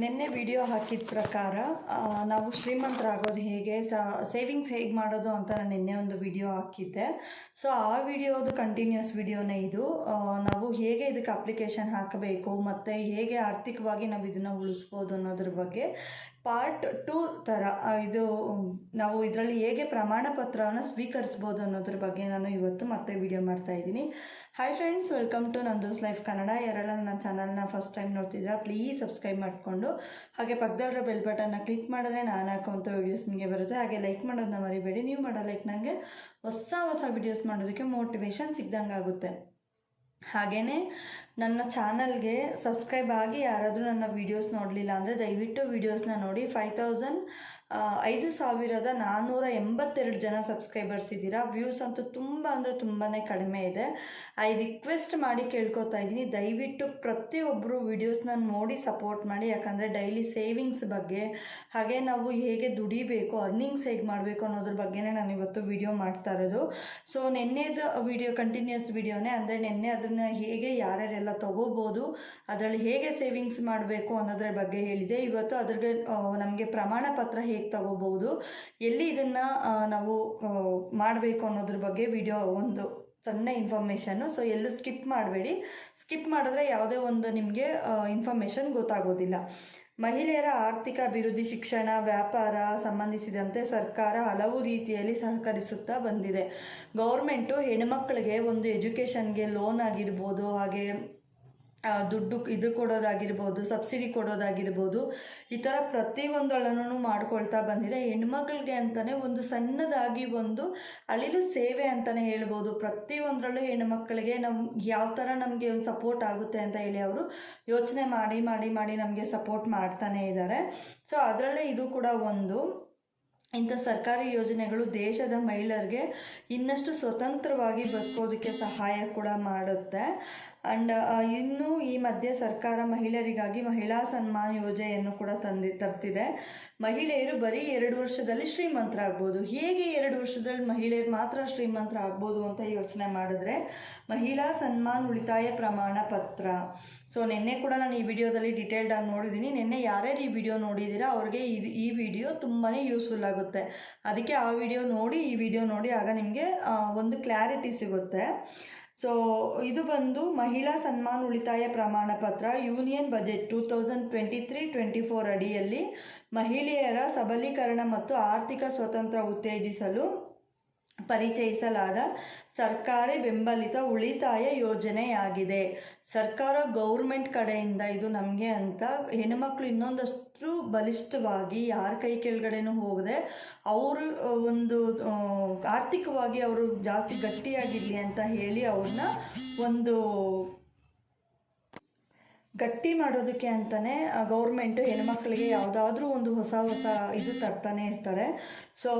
ನಿನ್ನೆ ವಿಡಿಯೋ ಹಾಕಿದ ಪ್ರಕಾರ ನಾವು ಶ್ರೀಮಂತರಾಗೋದು ಹೇಗೆ ಸೇವಿಂಗ್ಸ್ ಹೇಗೆ ಮಾಡೋದು ಅಂತ ನಾನು ನಿನ್ನೆ ಒಂದು ವಿಡಿಯೋ ಹಾಕಿದ್ದೆ. ಸೊ ಆ ವಿಡಿಯೋದು ಕಂಟಿನ್ಯೂಸ್ ವಿಡಿಯೋನೇ ಇದು. ನಾವು ಹೇಗೆ ಇದಕ್ಕೆ ಅಪ್ಲಿಕೇಶನ್ ಹಾಕಬೇಕು, ಮತ್ತು ಹೇಗೆ ಆರ್ಥಿಕವಾಗಿ ನಾವು ಇದನ್ನು ಉಳಿಸ್ಬೋದು ಅನ್ನೋದ್ರ ಬಗ್ಗೆ ಪಾರ್ಟ್ ಟೂ ಥರ ಇದು ನಾವು ಇದರಲ್ಲಿ ಹೇಗೆ ಪ್ರಮಾಣ ಪತ್ರವನ್ನು ಸ್ವೀಕರಿಸ್ಬೋದು ಅನ್ನೋದ್ರ ಬಗ್ಗೆ ನಾನು ಇವತ್ತು ಮತ್ತೆ ವಿಡಿಯೋ ಮಾಡ್ತಾ ಇದ್ದೀನಿ. ಹಾಯ್ ಫ್ರೆಂಡ್ಸ್ ವೆಲ್ಕಮ್ ಟು ನಂದೋಸ್ ಲೈಫ್ ಕನ್ನಡ ಯಾರೆಲ್ಲ ನನ್ನ ಚಾನಲ್ನ ಫಸ್ಟ್ ಟೈಮ್ ನೋಡ್ತಿದ್ದೀರಾ ಪ್ಲೀಸ್ ಸಬ್ಸ್ಕ್ರೈಬ್ ಮಾಡಿಕೊಂಡು, ಹಾಗೆ ಪಕ್ಕದಲ್ಲಿರೋ ಬೆಲ್ ಬಟನ್ನ ಕ್ಲಿಕ್ ಮಾಡಿದ್ರೆ ನಾನು ಹಾಕುವಂಥ ವೀಡಿಯೋಸ್ ನಿಮಗೆ ಬರುತ್ತೆ. ಹಾಗೆ ಲೈಕ್ ಮಾಡೋದನ್ನ ಮರಿಬೇಡಿ, ನೀವು ಮಾಡೋ ಲೈಕ್ ನನಗೆ ಹೊಸ ಹೊಸ ವೀಡಿಯೋಸ್ ಮಾಡೋದಕ್ಕೆ ಮೋಟಿವೇಶನ್ ಸಿಗ್ದಂಗೆ ಆಗುತ್ತೆ ಹಾಗೆಯೇ ನನ್ನ ಚಾನಲ್ಗೆ ಸಬ್ಸ್ಕ್ರೈಬ್ ಆಗಿ ಯಾರಾದರೂ ನನ್ನ ವೀಡಿಯೋಸ್ ನೋಡಲಿಲ್ಲ ಅಂದರೆ ದಯವಿಟ್ಟು ವೀಡಿಯೋಸ್ನ ನೋಡಿ. ಫೈವ್ ತೌಸಂಡ್ ಐದು ಸಾವಿರದ ನಾನ್ನೂರ ಎಂಬತ್ತೆರಡು ಜನ ಸಬ್ಸ್ಕ್ರೈಬರ್ಸ್ ಇದ್ದೀರಾ. ವ್ಯೂಸ್ ಅಂತೂ ತುಂಬ ಅಂದರೆ ತುಂಬಾ ಕಡಿಮೆ ಇದೆ. ಐ ರಿಕ್ವೆಸ್ಟ್ ಮಾಡಿ ಕೇಳ್ಕೊತಾ ಇದ್ದೀನಿ. ದಯವಿಟ್ಟು ಪ್ರತಿಯೊಬ್ಬರು ವೀಡಿಯೋಸ್ನ ನೋಡಿ ಸಪೋರ್ಟ್ ಮಾಡಿ. ಯಾಕಂದರೆ ಡೈಲಿ ಸೇವಿಂಗ್ಸ್ ಬಗ್ಗೆ, ಹಾಗೆ ನಾವು ಹೇಗೆ ದುಡಿಬೇಕು ಅರ್ನಿಂಗ್ಸ್ ಹೇಗೆ ಮಾಡಬೇಕು ಅನ್ನೋದ್ರ ಬಗ್ಗೆನೇ ನಾನು ಇವತ್ತು ವಿಡಿಯೋ ಮಾಡ್ತಾ ಇರೋದು. ಸೊ ನಿನ್ನೆದು ವಿಡಿಯೋ ಕಂಟಿನ್ಯೂಸ್ ವಿಡಿಯೋನೇ ಅಂದರೆ ನಿನ್ನೆ ಅದನ್ನು ಹೇಗೆ ಯಾರ್ಯಾರೆಲ್ಲ ತಗೋಬೋದು, ಅದರಲ್ಲಿ ಹೇಗೆ ಸೇವಿಂಗ್ಸ್ ಮಾಡಬೇಕು ಅನ್ನೋದ್ರ ಬಗ್ಗೆ ಹೇಳಿದೆ. ಇವತ್ತು ಅದ್ರಿಗೆ ನಮಗೆ ಪ್ರಮಾಣ ಪತ್ರ ಹೇಗೆ ತಗೋಬೋದು ಎಲ್ಲಿ ಇದನ್ನು ನಾವು ಮಾಡಬೇಕು ಅನ್ನೋದ್ರ ಬಗ್ಗೆ ವಿಡಿಯೋ ಒಂದು ಸಣ್ಣ ಇನ್ಫಾರ್ಮೇಷನ್ನು ಸೊ ಎಲ್ಲೂ ಸ್ಕಿಪ್ ಮಾಡಬೇಡಿ. ಸ್ಕಿಪ್ ಮಾಡಿದ್ರೆ ಯಾವುದೇ ಒಂದು ನಿಮಗೆ ಇನ್ಫಾರ್ಮೇಷನ್ ಗೊತ್ತಾಗೋದಿಲ್ಲ. ಮಹಿಳೆಯರ ಆರ್ಥಿಕ ಅಭಿವೃದ್ಧಿ, ಶಿಕ್ಷಣ, ವ್ಯಾಪಾರ ಸಂಬಂಧಿಸಿದಂತೆ ಸರ್ಕಾರ ಹಲವು ರೀತಿಯಲ್ಲಿ ಸಹಕರಿಸುತ್ತಾ ಬಂದಿದೆ. ಗೌರ್ಮೆಂಟು ಹೆಣ್ಮಕ್ಳಿಗೆ ಒಂದು ಎಜುಕೇಷನ್ಗೆ ಲೋನ್ ಆಗಿರ್ಬೋದು, ಹಾಗೆ ದುಡ್ಡು ಇದು ಕೊಡೋದಾಗಿರ್ಬೋದು, ಸಬ್ಸಿಡಿ ಕೊಡೋದಾಗಿರ್ಬೋದು, ಈ ಥರ ಪ್ರತಿಯೊಂದೊಳನೂ ಮಾಡ್ಕೊಳ್ತಾ ಬಂದಿದೆ. ಹೆಣ್ಮಕ್ಳಿಗೆ ಅಂತಲೇ ಒಂದು ಸಣ್ಣದಾಗಿ ಒಂದು ಅಳಿಲು ಸೇವೆ ಅಂತಲೇ ಹೇಳ್ಬೋದು. ಪ್ರತಿಯೊಂದರಲ್ಲೂ ಹೆಣ್ಮಕ್ಳಿಗೆ ನಮ್ಮ ಯಾವ ಥರ ನಮಗೆ ಒಂದು ಸಪೋರ್ಟ್ ಆಗುತ್ತೆ ಅಂತ ಹೇಳಿ ಅವರು ಯೋಚನೆ ಮಾಡಿ ಮಾಡಿ ಮಾಡಿ ನಮಗೆ ಸಪೋರ್ಟ್ ಮಾಡ್ತಾನೇ ಇದ್ದಾರೆ ಸೊ ಅದರಲ್ಲೇ ಇದು ಕೂಡ ಒಂದು. ಇಂಥ ಸರ್ಕಾರಿ ಯೋಜನೆಗಳು ದೇಶದ ಮಹಿಳೆಯರಿಗೆ ಇನ್ನಷ್ಟು ಸ್ವತಂತ್ರವಾಗಿ ಬದುಕೋದಕ್ಕೆ ಸಹಾಯ ಕೂಡ ಮಾಡುತ್ತೆ. ಆ್ಯಂಡ್ ಇನ್ನು ಈ ಮಧ್ಯೆ ಸರ್ಕಾರ ಮಹಿಳೆಯರಿಗಾಗಿ ಮಹಿಳಾ ಸನ್ಮಾನ್ ಯೋಜನೆಯನ್ನು ಕೂಡ ತಂದಿ, ತರ್ತಿದೆ. ಮಹಿಳೆಯರು ಬರೀ ಎರಡು ವರ್ಷದಲ್ಲಿ ಶ್ರೀಮಂತರಾಗ್ಬೋದು ಹೇಗೆ ಎರಡು ವರ್ಷದಲ್ಲಿ ಮಹಿಳೆಯರು ಮಾತ್ರ ಶ್ರೀಮಂತರಾಗ್ಬೋದು ಅಂತ ಯೋಚನೆ ಮಾಡಿದ್ರೆ, ಮಹಿಳಾ ಸನ್ಮಾನ್ ಉಳಿತಾಯ ಪ್ರಮಾಣ ಪತ್ರ. ಸೊ, ನಿನ್ನೆ ಕೂಡ ನಾನು ಈ ವಿಡಿಯೋದಲ್ಲಿ ಡಿಟೇಲ್ಡ್ ಆಗಿ ನೋಡಿದ್ದೀನಿ. ನಿನ್ನೆ ಯಾರ್ಯಾರು ಈ ವಿಡಿಯೋ ನೋಡಿದ್ದೀರಾ, ಅವ್ರಿಗೆ ಇದು, ಈ ವಿಡಿಯೋ ತುಂಬಾ ಯೂಸ್ಫುಲ್ ಆಗುತ್ತೆ. ಅದಕ್ಕೆ ಆ ವಿಡಿಯೋ ನೋಡಿ, ಈ ವಿಡಿಯೋ ನೋಡಿ, ಆಗ ನಿಮಗೆ ಒಂದು ಕ್ಲಾರಿಟಿ ಸಿಗುತ್ತೆ. ಸೊ ಇದು ಬಂದು ಮಹಿಳಾ ಸನ್ಮಾನ್ ಉಳಿತಾಯ ಪ್ರಮಾಣ ಪತ್ರ union budget two thousand twenty three twenty four ಅಡಿಯಲ್ಲಿ ಮಹಿಳೆಯರ ಸಬಲೀಕರಣ ಮತ್ತು ಆರ್ಥಿಕ ಸ್ವತಂತ್ರ ಉತ್ತೇಜಿಸಲು ಪರಿಚಯಿಸಲಾದ ಸರ್ಕಾರಿ ಬೆಂಬಲಿತ ಉಳಿತಾಯ ಯೋಜನೆಯಾಗಿದೆ. ಸರ್ಕಾರ ಗೌರ್ಮೆಂಟ್ ಕಡೆಯಿಂದ ಇದು ನಮಗೆ ಅಂತ ಹೆಣ್ಣುಮಕ್ಳು ಇನ್ನೊಂದಷ್ಟು ಬಲಿಷ್ಠವಾಗಿ ಯಾರ ಕೈ ಕೆಳಗಡೆನೂ ಹೋಗದೆ ಅವರು ಒಂದು ಆರ್ಥಿಕವಾಗಿ ಅವರು ಜಾಸ್ತಿ ಗಟ್ಟಿಯಾಗಿರಲಿ ಅಂತ ಹೇಳಿ ಅವ್ರನ್ನ ಒಂದು ಗಟ್ಟಿ ಮಾಡೋದಕ್ಕೆ ಅಂತಲೇ ಗೌರ್ಮೆಂಟು ಹೆಣ್ಮಕ್ಳಿಗೆ ಯಾವುದಾದ್ರೂ ಒಂದು ಹೊಸ ಹೊಸ ಇದು ತರ್ತಾನೆ ಇರ್ತಾರೆ. ಸೊ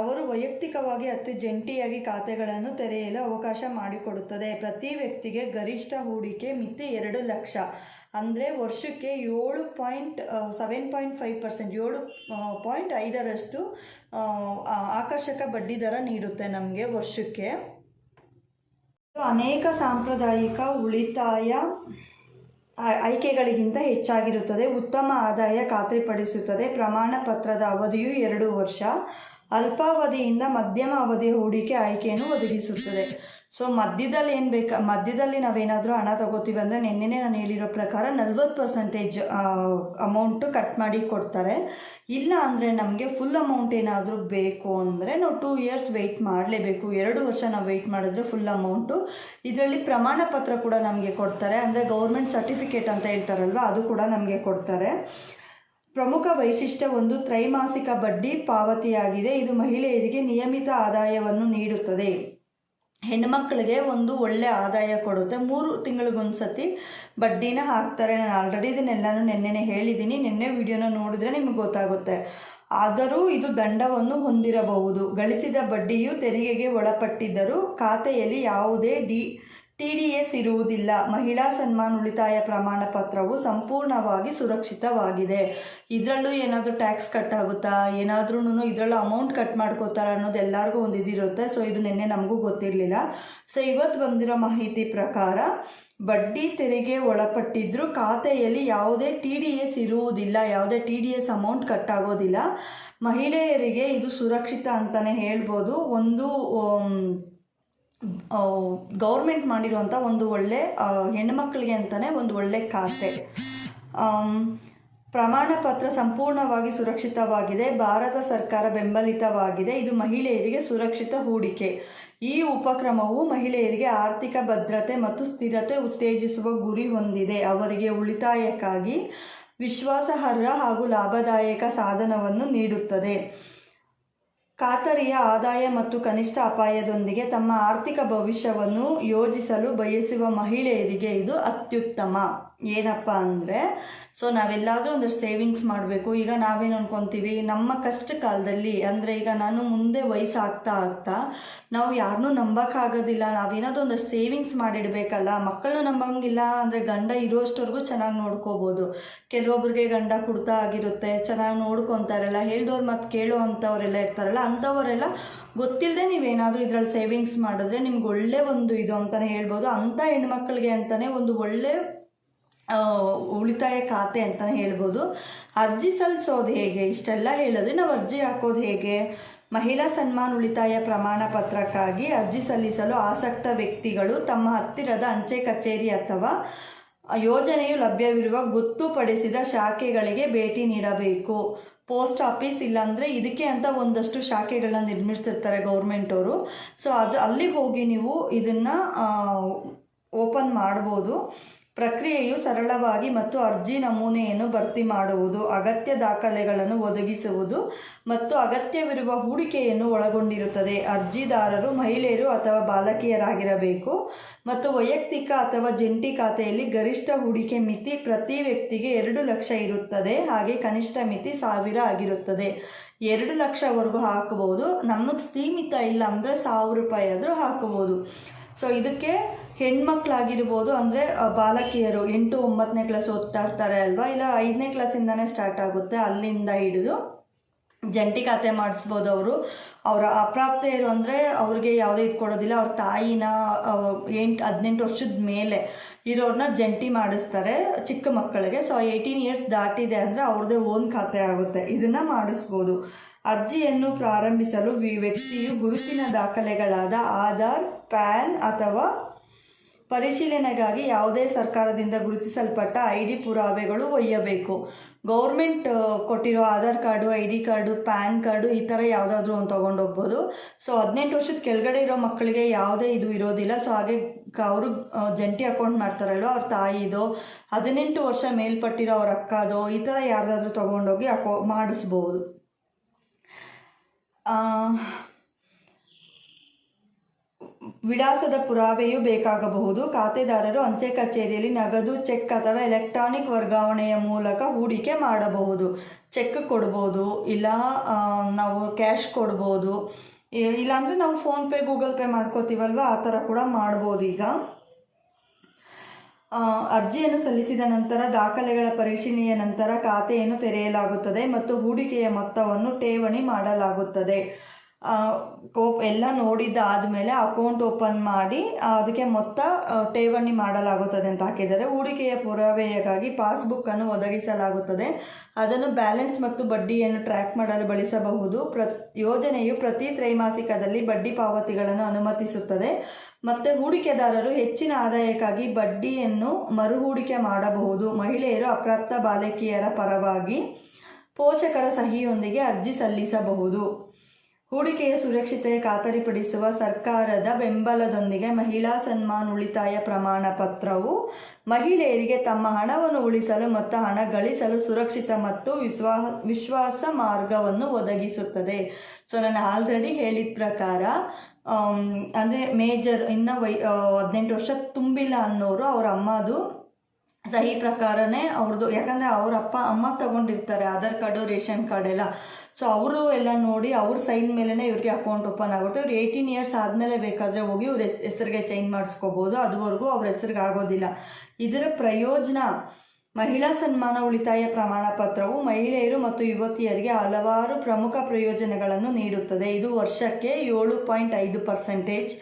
ಅವರು ವೈಯಕ್ತಿಕವಾಗಿ ಅತಿ ಜಂಟಿಯಾಗಿ ಖಾತೆಗಳನ್ನು ತೆರೆಯಲು ಅವಕಾಶ ಮಾಡಿಕೊಡುತ್ತದೆ. ಪ್ರತಿ ವ್ಯಕ್ತಿಗೆ ಗರಿಷ್ಠ ಹೂಡಿಕೆ ಮಿತಿ ಎರಡು ಲಕ್ಷ. ಅಂದರೆ ವರ್ಷಕ್ಕೆ ಏಳು point seven point five percent ಏಳು ಪಾಯಿಂಟ್ ಐದರಷ್ಟು ಆಕರ್ಷಕ ಬಡ್ಡಿ ದರ ನೀಡುತ್ತೆ ನಮಗೆ ವರ್ಷಕ್ಕೆ. ಅನೇಕ ಸಾಂಪ್ರದಾಯಿಕ ಉಳಿತಾಯ ಆಯ್ಕೆಗಳಿಗಿಂತ ಹೆಚ್ಚಾಗಿರುತ್ತದೆ. ಉತ್ತಮ ಆದಾಯ ಖಾತ್ರಿಪಡಿಸುತ್ತದೆ. ಪ್ರಮಾಣ ಪತ್ರದ ಅವಧಿಯು ಎರಡು ವರ್ಷ. ಅಲ್ಪಾವಧಿಯಿಂದ ಮಧ್ಯಮ ಅವಧಿಯ ಹೂಡಿಕೆ ಆಯ್ಕೆಯನ್ನು ಒದಗಿಸುತ್ತದೆ. ಸೊ ಮಧ್ಯದಲ್ಲಿ ಏನು ಬೇಕಾ, ಮಧ್ಯದಲ್ಲಿ ನಾವೇನಾದರೂ ಹಣ ತಗೋತೀವಿ ಅಂದರೆ ನಿನ್ನೆನೇ ನಾನು ಹೇಳಿರೋ ಪ್ರಕಾರ ನಲ್ವತ್ತು ಪರ್ಸೆಂಟೇಜ್ ಅಮೌಂಟು ಕಟ್ ಮಾಡಿ ಕೊಡ್ತಾರೆ. ಇಲ್ಲ ಅಂದರೆ ನಮಗೆ ಫುಲ್ ಅಮೌಂಟ್ ಏನಾದರೂ ಬೇಕು ಅಂದರೆ ನಾವು ಟೂ ಇಯರ್ಸ್ ವೆಯ್ಟ್ ಮಾಡಲೇಬೇಕು. ಎರಡು ವರ್ಷ ನಾವು ವೆಯ್ಟ್ ಮಾಡಿದ್ರೆ ಫುಲ್ ಅಮೌಂಟು ಇದರಲ್ಲಿ ಪ್ರಮಾಣ ಪತ್ರ ಕೂಡ ನಮಗೆ ಕೊಡ್ತಾರೆ. ಅಂದರೆ ಗೌರ್ಮೆಂಟ್ ಸರ್ಟಿಫಿಕೇಟ್ ಅಂತ ಹೇಳ್ತಾರಲ್ವ, ಅದು ಕೂಡ ನಮಗೆ ಕೊಡ್ತಾರೆ. ಪ್ರಮುಖ ವೈಶಿಷ್ಟ್ಯ ಒಂದು, ತ್ರೈಮಾಸಿಕ ಬಡ್ಡಿ ಪಾವತಿಯಾಗಿದೆ. ಇದು ಮಹಿಳೆಯರಿಗೆ ನಿಯಮಿತ ಆದಾಯವನ್ನು ನೀಡುತ್ತದೆ. ಹೆಣ್ಮಕ್ಳಿಗೆ ಒಂದು ಒಳ್ಳೆ ಆದಾಯ ಕೊಡುತ್ತೆ. ಮೂರು ತಿಂಗಳಿಗೊಂದ್ಸತಿ ಬಡ್ಡಿನ ಹಾಕ್ತಾರೆ. ನಾನು ಆಲ್ರೆಡಿ ಇದನ್ನೆಲ್ಲಾನು ನಿನ್ನೆನೆ ಹೇಳಿದ್ದೀನಿ ನಿನ್ನೆ ವಿಡಿಯೋನ ನೋಡಿದ್ರೆ ನಿಮಗೆ ಗೊತ್ತಾಗುತ್ತೆ. ಆದರೂ ಇದು ದಂಡವನ್ನು ಹೊಂದಿರಬಹುದು. ಗಳಿಸಿದ ಬಡ್ಡಿಯು ತೆರಿಗೆಗೆ ಒಳಪಟ್ಟಿದ್ದರೂ ಖಾತೆಯಲ್ಲಿ ಯಾವುದೇ ಡಿ ಟಿ ಡಿ ಎಸ್ ಇರುವುದಿಲ್ಲ. ಮಹಿಳಾ ಸನ್ಮಾನ್ ಉಳಿತಾಯ ಪ್ರಮಾಣ ಪತ್ರವು ಸಂಪೂರ್ಣವಾಗಿ ಸುರಕ್ಷಿತವಾಗಿದೆ. ಇದರಲ್ಲೂ ಏನಾದರೂ ಟ್ಯಾಕ್ಸ್ ಕಟ್ ಆಗುತ್ತಾ? ಏನಾದ್ರೂ ಇದರಲ್ಲೂ ಅಮೌಂಟ್ ಕಟ್ ಮಾಡ್ಕೋತಾರ ಅನ್ನೋದು ಎಲ್ಲರಿಗೂ ಒಂದು ಇದಿರುತ್ತೆ ಸೊ ಇದು ನಿನ್ನೆ ನಮಗೂ ಗೊತ್ತಿರಲಿಲ್ಲ. ಸೊ ಇವತ್ತು ಬಂದಿರೋ ಮಾಹಿತಿ ಪ್ರಕಾರ ಬಡ್ಡಿ ತೆರಿಗೆ ಒಳಪಟ್ಟಿದ್ರೂ ಖಾತೆಯಲ್ಲಿ ಯಾವುದೇ ಟಿ ಡಿ ಎಸ್ ಇರುವುದಿಲ್ಲ. ಯಾವುದೇ T D S amount cut ಆಗೋದಿಲ್ಲ. ಮಹಿಳೆಯರಿಗೆ ಇದು ಸುರಕ್ಷಿತ ಅಂತಲೇ ಹೇಳ್ಬೋದು. ಒಂದು ಗೌರ್ಮೆಂಟ್ ಮಾಡಿರುವಂಥ ಒಂದು ಒಳ್ಳೆ ಹೆಣ್ಮಕ್ಳಿಗೆ ಅಂತಲೇ ಒಂದು ಒಳ್ಳೆ ಖಾತೆ. ಪ್ರಮಾಣ ಪತ್ರ ಸಂಪೂರ್ಣವಾಗಿ ಸುರಕ್ಷಿತವಾಗಿದೆ, ಭಾರತ ಸರ್ಕಾರ ಬೆಂಬಲಿತವಾಗಿದೆ, ಇದು ಮಹಿಳೆಯರಿಗೆ ಸುರಕ್ಷಿತ ಹೂಡಿಕೆ. ಈ ಉಪಕ್ರಮವು ಮಹಿಳೆಯರಿಗೆ ಆರ್ಥಿಕ ಭದ್ರತೆ ಮತ್ತು ಸ್ಥಿರತೆ ಉತ್ತೇಜಿಸುವ ಗುರಿ ಹೊಂದಿದೆ. ಅವರಿಗೆ ಉಳಿತಾಯಕ್ಕಾಗಿ ವಿಶ್ವಾಸಾರ್ಹ ಹಾಗೂ ಲಾಭದಾಯಕ ಸಾಧನವನ್ನು ನೀಡುತ್ತದೆ. ಖಾತರಿಯ ಆದಾಯ ಮತ್ತು ಕನಿಷ್ಠ ಅಪಾಯದೊಂದಿಗೆ ತಮ್ಮ ಆರ್ಥಿಕ ಭವಿಷ್ಯವನ್ನು ಯೋಜಿಸಲು ಬಯಸುವ ಮಹಿಳೆಯರಿಗೆ ಇದು ಅತ್ಯುತ್ತಮ. ಏನಪ್ಪ ಅಂದರೆ ಸೊ ನಾವೆಲ್ಲಾದರೂ ಒಂದಷ್ಟು ಸೇವಿಂಗ್ಸ್ ಮಾಡಬೇಕು. ಈಗ ನಾವೇನು ಅನ್ಕೊತೀವಿ, ನಮ್ಮ ಕಷ್ಟ ಕಾಲದಲ್ಲಿ ಅಂದರೆ ಈಗ ನಾನು ಮುಂದೆ ವಯಸ್ಸು ಆಗ್ತಾ, ನಾವು ಯಾರನ್ನೂ ನಂಬೋಕ್ಕಾಗೋದಿಲ್ಲ, ನಾವೇನಾದರೂ ಒಂದಷ್ಟು ಸೇವಿಂಗ್ಸ್ ಮಾಡಿಡಬೇಕಲ್ಲ, ಮಕ್ಕಳನ್ನ ನಂಬಂಗಿಲ್ಲ ಅಂದರೆ ಗಂಡ ಇರೋಷ್ಟವರೆಗೂ ಚೆನ್ನಾಗಿ ನೋಡ್ಕೋಬೋದು. ಕೆಲವೊಬ್ರಿಗೆ ಗಂಡ ಕುಡ್ತಾ ಆಗಿರುತ್ತೆ, ಚೆನ್ನಾಗಿ ನೋಡ್ಕೊತಾರಲ್ಲ ಹೇಳ್ದವ್ರು ಮತ್ತು ಕೇಳೋ ಅಂಥವರೆಲ್ಲ ಇರ್ತಾರಲ್ಲ ಅಂಥವರೆಲ್ಲ ಗೊತ್ತಿಲ್ಲದೆ ನೀವೇನಾದರೂ ಇದರಲ್ಲಿ ಸೇವಿಂಗ್ಸ್ ಮಾಡಿದ್ರೆ ನಿಮ್ಗೆ ಒಳ್ಳೆ ಒಂದು ಇದು ಅಂತಲೇ ಹೇಳ್ಬೋದು. ಅಂಥ ಹೆಣ್ಮಕ್ಳಿಗೆ ಅಂತಲೇ ಒಂದು ಒಳ್ಳೆ ಉಳಿತಾಯ ಖಾತೆ ಅಂತಲೇ ಹೇಳ್ಬೋದು. ಅರ್ಜಿ ಸಲ್ಲಿಸೋದು ಹೇಗೆ? ಇಷ್ಟೆಲ್ಲ ಹೇಳಿದ್ರೆ ನಾವು ಅರ್ಜಿ ಹಾಕೋದು ಹೇಗೆ? ಮಹಿಳಾ ಸನ್ಮಾನ್ ಉಳಿತಾಯ ಪ್ರಮಾಣ ಪತ್ರಕ್ಕಾಗಿ ಅರ್ಜಿ ಸಲ್ಲಿಸಲು ಆಸಕ್ತ ವ್ಯಕ್ತಿಗಳು ತಮ್ಮ ಹತ್ತಿರದ ಅಂಚೆ ಕಚೇರಿ ಅಥವಾ ಯೋಜನೆಯು ಲಭ್ಯವಿರುವ ಗೊತ್ತುಪಡಿಸಿದ ಶಾಖೆಗಳಿಗೆ ಭೇಟಿ ನೀಡಬೇಕು. ಪೋಸ್ಟ್ ಆಫೀಸ್ ಇಲ್ಲಾಂದರೆ ಇದಕ್ಕೆ ಅಂತ ಒಂದಷ್ಟು ಶಾಖೆಗಳನ್ನ ನಿರ್ಮಿಸಿರ್ತಾರೆ ಗೌರ್ಮೆಂಟವರು. ಸೊ ಅದು ಅಲ್ಲಿಗೆ ಹೋಗಿ ನೀವು ಇದನ್ನು ಓಪನ್ ಮಾಡ್ಬೋದು. ಪ್ರಕ್ರಿಯೆಯು ಸರಳವಾಗಿ ಮತ್ತು ಅರ್ಜಿ ನಮೂನೆಯನ್ನು ಭರ್ತಿ ಮಾಡುವುದು, ಅಗತ್ಯ ದಾಖಲೆಗಳನ್ನು ಒದಗಿಸುವುದು ಮತ್ತು ಅಗತ್ಯವಿರುವ ಹೂಡಿಕೆಯನ್ನು ಒಳಗೊಂಡಿರುತ್ತದೆ. ಅರ್ಜಿದಾರರು, ಮಹಿಳೆಯರು ಅಥವಾ ಬಾಲಕಿಯರಾಗಿರಬೇಕು ಮತ್ತು ವೈಯಕ್ತಿಕ ಅಥವಾ ಜಂಟಿ ಖಾತೆಯಲ್ಲಿ ಗರಿಷ್ಠ ಹೂಡಿಕೆ ಮಿತಿ ಪ್ರತಿ ವ್ಯಕ್ತಿಗೆ ಎರಡು ಲಕ್ಷ ಇರುತ್ತದೆ. ಹಾಗೆ ಕನಿಷ್ಠ ಮಿತಿ ಸಾವಿರ ಆಗಿರುತ್ತದೆ. ಎರಡು ಲಕ್ಷವರೆಗೂ ಹಾಕಬಹುದು. ನಮಗೆ ಸೀಮಿತ ಇಲ್ಲ ಅಂದರೆ ಸಾವಿರ ರೂಪಾಯಿ ಆದರೂ ಹಾಕಬಹುದು. ಸೊ ಇದಕ್ಕೆ ಹೆಣ್ಮಕ್ಳಾಗಿರ್ಬೋದು ಅಂದರೆ ಬಾಲಕಿಯರು ಎಂಟು ಒಂಬತ್ತನೇ ಕ್ಲಾಸ್ ಓದ್ತಾ ಇರ್ತಾರೆ ಅಲ್ವಾ? ಇಲ್ಲ ಐದನೇ ಕ್ಲಾಸಿಂದನೇ ಸ್ಟಾರ್ಟ್ ಆಗುತ್ತೆ ಅಲ್ಲಿಂದ ಹಿಡಿದು? ಜಂಟಿ ಖಾತೆ ಮಾಡಿಸ್ಬೋದು ಅವರು. ಅವರ ಅಪ್ರಾಪ್ತೆಯರು ಅಂದರೆ, ಅವ್ರಿಗೆ ಯಾವುದೇ ಇದು ಕೊಡೋದಿಲ್ಲ. ಅವ್ರ ತಾಯಿನ ಎಂಟು, ಹದಿನೆಂಟು ವರ್ಷದ ಮೇಲೆ ಇರೋರನ್ನ ಜಂಟಿ ಮಾಡಿಸ್ತಾರೆ ಚಿಕ್ಕ ಮಕ್ಕಳಿಗೆ. ಸೊ ಏಯ್ಟೀನ್ ಇಯರ್ಸ್ ದಾಟಿದೆ ಅಂದರೆ ಅವ್ರದ್ದೇ ಓನ್ ಖಾತೆ ಆಗುತ್ತೆ. ಇದನ್ನು ಮಾಡಿಸ್ಬೋದು. ಅರ್ಜಿಯನ್ನು ಪ್ರಾರಂಭಿಸಲು ವ್ಯಕ್ತಿಯು ಗುರುತಿನ ದಾಖಲೆಗಳಾದ ಆಧಾರ್, ಪ್ಯಾನ್ ಅಥವಾ ಪರಿಶೀಲನೆಗಾಗಿ ಯಾವುದೇ ಸರ್ಕಾರದಿಂದ ಗುರುತಿಸಲ್ಪಟ್ಟ ಐ ಡಿ ಪುರಾವೆಗಳು ಒಯ್ಯಬೇಕು. ಗೌರ್ಮೆಂಟ್ ಕೊಟ್ಟಿರೋ Aadhaar card, I D card, PAN card ಈ ಥರ ಯಾವುದಾದ್ರೂ ಒಂದು ತೊಗೊಂಡೋಗ್ಬೋದು ಸೊ, ಹದಿನೆಂಟು ವರ್ಷದ ಕೆಳಗಡೆ ಇರೋ ಮಕ್ಕಳಿಗೆ ಯಾವುದೇ ಇದು ಇರೋದಿಲ್ಲ. ಸೊ, ಹಾಗೆ ಅವರು ಜಂಟಿ ಅಕೌಂಟ್ ಮಾಡ್ತಾರಲ್ವ, ಅವ್ರ ತಾಯಿದು ಹದಿನೆಂಟು ವರ್ಷ ಮೇಲ್ಪಟ್ಟಿರೋ ಅವ್ರ ಅಕ್ಕದೋ ಈ ಥರ ಯಾರ್ದಾದ್ರೂ ತೊಗೊಂಡೋಗಿ ಅಕೌ ಮಾಡಿಸ್ಬೋದು. ವಿಳಾಸದ ಪುರಾವೆಯೂ ಬೇಕಾಗಬಹುದು. ಖಾತೆದಾರರು ಅಂಚೆ ಕಚೇರಿಯಲ್ಲಿ ನಗದು ಚೆಕ್ ಅಥವಾ ಎಲೆಕ್ಟ್ರಾನಿಕ್ ವರ್ಗಾವಣೆಯ ಮೂಲಕ ಹೂಡಿಕೆ ಮಾಡಬಹುದು. ಚೆಕ್ ಕೊಡ್ಬೋದು, ಇಲ್ಲ ನಾವು ಕ್ಯಾಶ್ ಕೊಡ್ಬೋದು. ಇಲ್ಲಾಂದರೆ ನಾವು ಫೋನ್ಪೇ ಗೂಗಲ್ ಪೇ ಮಾಡ್ಕೋತೀವಲ್ವ? ಆ ಥರ ಕೂಡ ಮಾಡ್ಬೋದು ಈಗ. ಅರ್ಜಿಯನ್ನು ಸಲ್ಲಿಸಿದ ನಂತರ ದಾಖಲೆಗಳ ಪರಿಶೀಲನೆಯ ನಂತರ ಖಾತೆಯನ್ನು ತೆರೆಯಲಾಗುತ್ತದೆ ಮತ್ತು ಹೂಡಿಕೆಯ ಮೊತ್ತವನ್ನು ಠೇವಣಿ ಮಾಡಲಾಗುತ್ತದೆ. ಆ, ಎಲ್ಲ ಎಲ್ಲ ನೋಡಿದ್ದಾದಮೇಲೆ ಅಕೌಂಟ್ ಓಪನ್ ಮಾಡಿ ಅದಕ್ಕೆ ಮೊತ್ತ ಠೇವಣಿ ಮಾಡಲಾಗುತ್ತದೆ ಅಂತ ಹಾಕಿದ್ದಾರೆ. ಹೂಡಿಕೆಯ ಪುರಾವೆಯಾಗಿ ಪಾಸ್ಬುಕ್ಕನ್ನು ಒದಗಿಸಲಾಗುತ್ತದೆ. ಅದನ್ನು ಬ್ಯಾಲೆನ್ಸ್ ಮತ್ತು ಬಡ್ಡಿಯನ್ನು ಟ್ರ್ಯಾಕ್ ಮಾಡಲು ಬಳಸಬಹುದು. ಪ್ರ ಯೋಜನೆಯು ಪ್ರತಿ ತ್ರೈಮಾಸಿಕದಲ್ಲಿ ಬಡ್ಡಿ ಪಾವತಿಗಳನ್ನು ಅನುಮತಿಸುತ್ತದೆ. ಮತ್ತು ಹೂಡಿಕೆದಾರರು ಹೆಚ್ಚಿನ ಆದಾಯಕ್ಕಾಗಿ ಬಡ್ಡಿಯನ್ನು ಮರು ಹೂಡಿಕೆ ಮಾಡಬಹುದು. ಮಹಿಳೆಯರು ಅಪ್ರಾಪ್ತ ಬಾಲಕಿಯರ ಪರವಾಗಿ ಪೋಷಕರ ಸಹಿಯೊಂದಿಗೆ ಅರ್ಜಿ ಸಲ್ಲಿಸಬಹುದು. ಹೂಡಿಕೆಯ ಸುರಕ್ಷತೆ ಖಾತರಿಪಡಿಸುವ ಸರ್ಕಾರದ ಬೆಂಬಲದೊಂದಿಗೆ ಮಹಿಳಾ ಸನ್ಮಾನ್ ಉಳಿತಾಯ ಪ್ರಮಾಣ ಪತ್ರವು ಮಹಿಳೆಯರಿಗೆ ತಮ್ಮ ಹಣವನ್ನು ಉಳಿಸಲು ಮತ್ತು ಹಣ ಗಳಿಸಲು ಸುರಕ್ಷಿತ ಮತ್ತು ವಿಶ್ವಾ, ವಿಶ್ವಾಸ ಮಾರ್ಗವನ್ನು ಒದಗಿಸುತ್ತದೆ. ಸೊ ನಾನು ಆಲ್ರೆಡಿ ಹೇಳಿದ ಪ್ರಕಾರ ಅಂದರೆ ಮೇಜರ್ ಇನ್ನು ವೈ ಹದಿನೆಂಟು ವರ್ಷ ತುಂಬಿಲ್ಲ ಅನ್ನೋರು ಅವರ ಅಮ್ಮದು ಸಹಿ ಪ್ರಕಾರನೇ ಅವ್ರದ್ದು ಯಾಕಂದರೆ ಅವ್ರ ಅಪ್ಪ, ಅಮ್ಮ ತಗೊಂಡಿರ್ತಾರೆ ಆಧಾರ್ ಕಾರ್ಡು, ರೇಷನ್ ಕಾರ್ಡ್ ಎಲ್ಲ. ಸೊ ಅವರು ಎಲ್ಲ ನೋಡಿ ಅವ್ರ ಸೈನ್ ಮೇಲೇ ಇವ್ರಿಗೆ ಅಕೌಂಟ್ ಓಪನ್ ಆಗುತ್ತೆ. ಇವ್ರು ಏಯ್ಟೀನ್ ಇಯರ್ಸ್ ಆದಮೇಲೆ ಬೇಕಾದರೆ ಹೋಗಿ ಇವ್ರ ಹೆಸರಿಗೆ ಚೇಂಜ್ ಮಾಡಿಸ್ಕೋಬೋದು. ಅದುವರೆಗೂ ಅವ್ರ ಹೆಸರಿಗೆ ಆಗೋದಿಲ್ಲ. ಇದರ ಪ್ರಯೋಜನ, ಮಹಿಳಾ ಸನ್ಮಾನ ಉಳಿತಾಯ ಪ್ರಮಾಣ ಪತ್ರವು ಮಹಿಳೆಯರು ಮತ್ತು ಯುವತಿಯರಿಗೆ ಹಲವಾರು ಪ್ರಮುಖ ಪ್ರಯೋಜನಗಳನ್ನು ನೀಡುತ್ತದೆ. ಇದು ವರ್ಷಕ್ಕೆ ಏಳು ಪಾಯಿಂಟ್ ಐದು ಪರ್ಸೆಂಟೇಜ್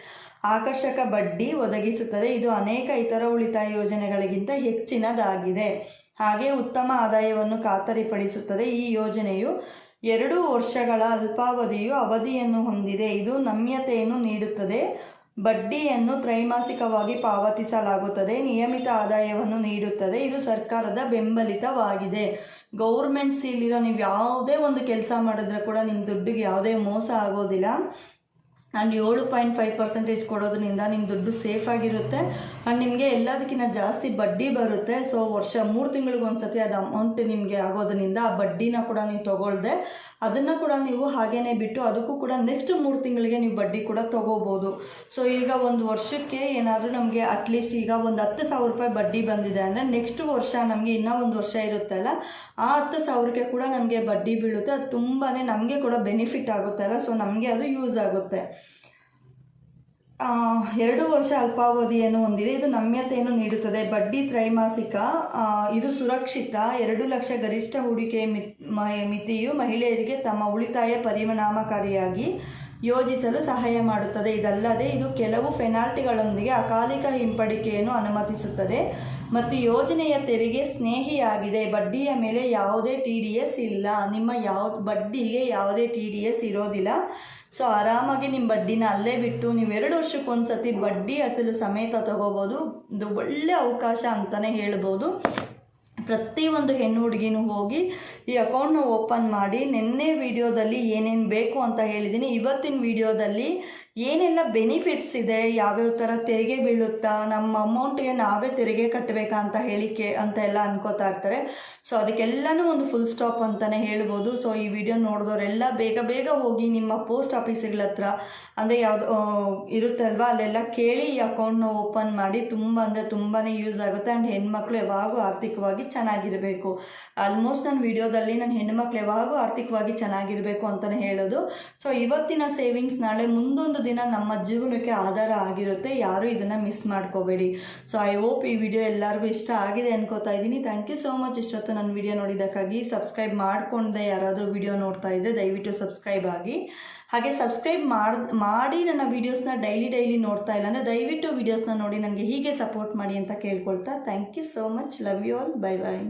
ಆಕರ್ಷಕ ಬಡ್ಡಿ ಒದಗಿಸುತ್ತದೆ. ಇದು ಅನೇಕ ಇತರ ಉಳಿತಾಯ ಯೋಜನೆಗಳಿಗಿಂತ ಹೆಚ್ಚಿನದಾಗಿದೆ. ಹಾಗೆ ಉತ್ತಮ ಆದಾಯವನ್ನು ಖಾತರಿಪಡಿಸುತ್ತದೆ. ಈ ಯೋಜನೆಯು ಎರಡು ವರ್ಷಗಳ ಅಲ್ಪಾವಧಿಯು ಅವಧಿಯನ್ನು ಹೊಂದಿದೆ. ಇದು ನಮ್ಯತೆಯನ್ನು ನೀಡುತ್ತದೆ. ಬಡ್ಡಿಯನ್ನು ತ್ರೈಮಾಸಿಕವಾಗಿ ಪಾವತಿಸಲಾಗುತ್ತದೆ. ನಿಯಮಿತ ಆದಾಯವನ್ನು ನೀಡುತ್ತದೆ. ಇದು ಸರ್ಕಾರದ ಬೆಂಬಲಿತವಾಗಿದೆ. ಗೌರ್ಮೆಂಟ್ ಸೀಲಿರೋ ನೀವು ಯಾವುದೇ ಒಂದು ಕೆಲಸ ಮಾಡಿದ್ರೆ ಕೂಡ ನಿಮ್ಮ ದುಡ್ಡಿಗೆ ಯಾವುದೇ ಮೋಸ ಆಗೋದಿಲ್ಲ. ಆ್ಯಂಡ್ ಏಳು ಪಾಯಿಂಟ್ ಫೈವ್ ಪರ್ಸೆಂಟೇಜ್ ಕೊಡೋದ್ರಿಂದ ನಿಮ್ಮ ದುಡ್ಡು ಸೇಫ್ ಆಗಿರುತ್ತೆ. ಆ್ಯಂಡ್ ನಿಮಗೆ ಎಲ್ಲದಕ್ಕಿಂತ ಜಾಸ್ತಿ ಬಡ್ಡಿ ಬರುತ್ತೆ. ಸೊ ವರ್ಷ ಮೂರು ತಿಂಗಳಿಗೆ ಒಂದ್ಸತಿ ಅದು ಅಮೌಂಟ್ ನಿಮಗೆ ಆಗೋದ್ರಿಂದ ಆ ಬಡ್ಡಿನ ಕೂಡ ನೀವು ತೊಗೊಳ್ದೆ, ಅದನ್ನು ಕೂಡ ನೀವು ಹಾಗೇ ಬಿಟ್ಟು ಅದಕ್ಕೂ ಕೂಡ ನೆಕ್ಸ್ಟ್ ಮೂರು ತಿಂಗಳಿಗೆ ನೀವು ಬಡ್ಡಿ ಕೂಡ ತೊಗೋಬೋದು. ಸೊ ಈಗ ಒಂದು ವರ್ಷಕ್ಕೆ ಏನಾದರೂ ನಮಗೆ ಅಟ್ಲೀಸ್ಟ್ ಈಗ ಒಂದು ಹತ್ತು ಸಾವಿರ ರೂಪಾಯಿ ಬಡ್ಡಿ ಬಂದಿದೆ ಅಂದರೆ ನೆಕ್ಸ್ಟ್ ವರ್ಷ ನಮಗೆ ಇನ್ನೂ ಒಂದು ವರ್ಷ ಇರುತ್ತಲ್ಲ ಆ ಹತ್ತು ಸಾವಿರಕ್ಕೆ ಕೂಡ ನಮಗೆ ಬಡ್ಡಿ ಬೀಳುತ್ತೆ. ಅದು ತುಂಬಾ ನಮಗೆ ಕೂಡ ಬೆನಿಫಿಟ್ ಆಗುತ್ತಲ್ಲ ಸೊ ನಮಗೆ ಅದು ಯೂಸ್ ಆಗುತ್ತೆ. ಎರಡು ವರ್ಷ ಅಲ್ಪಾವಧಿಯನ್ನು ಹೊಂದಿದೆ. ಇದು ನಮ್ಯತೆಯನ್ನು ನೀಡುತ್ತದೆ. ಬಡ್ಡಿ ತ್ರೈಮಾಸಿಕ ಇದು ಸುರಕ್ಷಿತ. ಎರಡು ಲಕ್ಷ ಗರಿಷ್ಠ ಹೂಡಿಕೆ ಮಿತ್- ಮಿತಿಯು ಮಹಿಳೆಯರಿಗೆ ತಮ್ಮ ಉಳಿತಾಯ ಪರಿಣಾಮಕಾರಿಯಾಗಿ ಯೋಜಿಸಲು ಸಹಾಯ ಮಾಡುತ್ತದೆ. ಇದಲ್ಲದೆ ಇದು ಕೆಲವು ಫೆನಾಲ್ಟಿಗಳೊಂದಿಗೆ ಅಕಾಲಿಕ ಹಿಂಪಡಿಕೆಯನ್ನು ಅನುಮತಿಸುತ್ತದೆ ಮತ್ತು ಯೋಜನೆಯ ತೆರಿಗೆ ಸ್ನೇಹಿಯಾಗಿದೆ. ಬಡ್ಡಿಯ ಮೇಲೆ ಯಾವುದೇ ಟಿ ಡಿ ಎಸ್ ಇಲ್ಲ. ನಿಮ್ಮ ಯಾವ, ಬಡ್ಡಿಗೆ ಯಾವುದೇ ಟಿ ಡಿ ಎಸ್ ಇರೋದಿಲ್ಲ. ಸೊ ಆರಾಮಾಗಿ ನಿಮ್ಮ ಬಡ್ಡಿನ ಅಲ್ಲೇ ಬಿಟ್ಟು ನೀವು ಎರಡು ವರ್ಷಕ್ಕೊಂದ್ಸತಿ ಬಡ್ಡಿ ಅಸಲು ಸಮೇತ ತಗೋಬೋದು. ಇದು ಒಳ್ಳೆ ಅವಕಾಶ ಅಂತಲೇ ಹೇಳ್ಬೋದು. ಪ್ರತಿಯೊಂದು ಹೆಣ್ಣು ಹುಡುಗಿನೂ ಹೋಗಿ ಈ ಅಕೌಂಟ್ನ ಓಪನ್ ಮಾಡಿ, ನಿನ್ನೆ ವಿಡಿಯೋದಲ್ಲಿ ಏನೇನು ಬೇಕು ಅಂತ ಹೇಳಿದ್ದೀನಿ ಇವತ್ತಿನ ವಿಡಿಯೋದಲ್ಲಿ ಏನೆಲ್ಲ ಬೆನಿಫಿಟ್ಸ್ ಇದೆ? ಯಾವ್ಯಾವ ಥರ ತೆರಿಗೆ ಬೀಳುತ್ತಾ? ನಮ್ಮ ಅಮೌಂಟ್ಗೆ ನಾವೇ ತೆರಿಗೆ ಕಟ್ಟಬೇಕಾ ಅಂತ ಹೇಳಿಕೆ ಅಂತ ಎಲ್ಲ ಅನ್ಕೋತಾ ಇರ್ತಾರೆ. ಸೊ ಅದಕ್ಕೆಲ್ಲನೂ ಒಂದು ಫುಲ್ ಸ್ಟಾಪ್ ಅಂತಲೇ ಹೇಳ್ಬೋದು. ಸೊ ಈ ವಿಡಿಯೋ ನೋಡಿದವರೆಲ್ಲ ಬೇಗ ಬೇಗ ಹೋಗಿ ನಿಮ್ಮ ಪೋಸ್ಟ್ ಆಫೀಸ್ಗಳ ಹತ್ರ, ಅಂದರೆ ಯಾವ್ದು ಇರುತ್ತಲ್ವಾ ಅಲ್ಲೆಲ್ಲ ಕೇಳಿ ಈ ಅಕೌಂಟ್ನ ಓಪನ್ ಮಾಡಿ ತುಂಬ ಅಂದರೆ ತುಂಬಾ ಯೂಸ್ ಆಗುತ್ತೆ. ಆ್ಯಂಡ್ ಹೆಣ್ಮಕ್ಳು ಯಾವಾಗೂ ಆರ್ಥಿಕವಾಗಿ ಚೆನ್ನಾಗಿರಬೇಕು. ಆಲ್ಮೋಸ್ಟ್ ನನ್ನ ವಿಡಿಯೋದಲ್ಲಿ ನನ್ನ ಹೆಣ್ಮಕ್ಳು ಯಾವಾಗೂ ಆರ್ಥಿಕವಾಗಿ ಚೆನ್ನಾಗಿರಬೇಕು ಅಂತಲೇ ಹೇಳೋದು. ಸೊ ಇವತ್ತಿನ ಸೇವಿಂಗ್ಸ್ ನಾಳೆ ಮುಂದೊಂದು ದಿನ ನಮ್ಮ ಜೀವನಕ್ಕೆ ಆಧಾರ ಆಗಿರುತ್ತೆ. ಯಾರೂ ಇದನ್ನು ಮಿಸ್ ಮಾಡ್ಕೋಬೇಡಿ. ಸೊ ಐ ಹೋಪ್ ಈ ವಿಡಿಯೋ ಎಲ್ಲರಿಗೂ ಇಷ್ಟ ಆಗಿದೆ ಅನ್ಕೋತಾ ಇದ್ದೀನಿ. ಥ್ಯಾಂಕ್ ಯು ಸೋ ಮಚ್ ಇಷ್ಟೊತ್ತು ನನ್ನ ವಿಡಿಯೋ ನೋಡಿದ್ದಕ್ಕಾಗಿ ಸಬ್ಸ್ಕ್ರೈಬ್ ಮಾಡಿಕೊಂಡೆ ಯಾರಾದರೂ ವಿಡಿಯೋ ನೋಡ್ತಾ ಇದ್ದರೆ ದಯವಿಟ್ಟು ಸಬ್ಸ್ಕ್ರೈಬ್ ಆಗಿ. ಹಾಗೆ ಸಬ್ಸ್ಕ್ರೈಬ್ ಮಾಡ್ ನನ್ನ ವೀಡಿಯೋಸ್ನ ಡೈಲಿ ಡೈಲಿ ನೋಡ್ತಾ ಇಲ್ಲ ಅಂದರೆ ದಯವಿಟ್ಟು ವೀಡಿಯೋಸ್ನ ನೋಡಿ ನನಗೆ ಹೀಗೆ ಸಪೋರ್ಟ್ ಮಾಡಿ ಅಂತ ಕೇಳ್ಕೊಳ್ತಾ. Thank you so much love you all bye bye